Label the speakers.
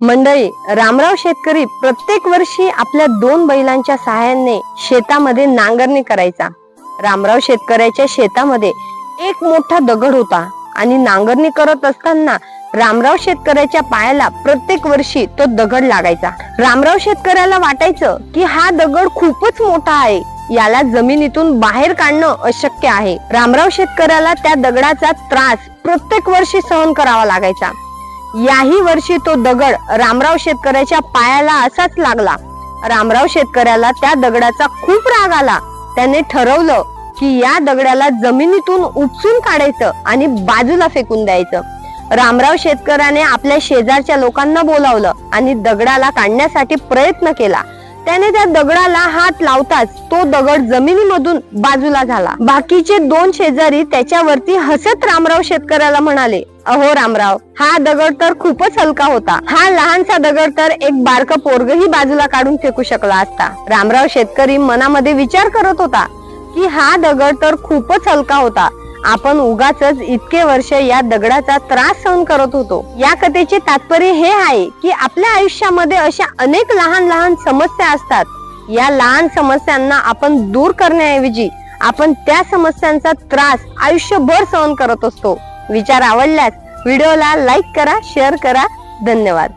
Speaker 1: मंडळी रामराव शेतकरी प्रत्येक वर्षी आपल्या दोन बैलांच्या सहाय्याने शेतामध्ये नांगरणी करायचा. रामराव शेतकऱ्याच्या शेतामध्ये एक मोठा दगड होता आणि नांगरणी करत असताना रामराव शेतकऱ्याच्या पायाला प्रत्येक वर्षी तो दगड लागायचा. रामराव शेतकऱ्याला वाटायचं की हा दगड खूपच मोठा आहे. याला जमिनीतून बाहेर काढणं अशक्य आहे. रामराव शेतकऱ्याला त्या दगडाचा त्रास प्रत्येक वर्षी सहन करावा लागायचा. याही वर्षी तो दगड रामराव शेतकऱ्याच्या पायाला असाच लागला. रामराव शेतकऱ्याला त्या दगडाचा खूप राग आला. त्याने ठरवलं की या दगडाला जमिनीतून उपसून काढायचं आणि बाजूला फेकून द्यायचं. रामराव शेतकऱ्याने आपल्या शेजारच्या लोकांना बोलावलं आणि दगडाला काढण्यासाठी प्रयत्न केला. त्याने त्या दगडाला हात लावताच तो दगड जमिनीमधून बाजूला झाला. बाकीचे दोन शेजारी त्याच्यावरती हसत रामराव शेतकऱ्याला म्हणाले अहो रामराव हा दगड तर खूपच हलका होता. हा लहानसा दगड तर एक बारक पोरगही बाजूला काढून फेकू शकला असता. रामराव शेतकरी मनामध्ये विचार करत होता की हा दगड तर खूपच हलका होता. आपण उगाच इतके वर्ष या दगडाचा त्रास सहन करत होतो. या कथेचे तात्पर्य हे आहे की आपल्या आयुष्यामध्ये अशा अनेक लहान लहान समस्या असतात. या लहान समस्यांना आपण दूर करण्याऐवजी आपण त्या समस्यांचा त्रास आयुष्यभर सहन करत असतो. विचार आवडल्यास व्हिडिओला लाईक करा शेअर करा. धन्यवाद.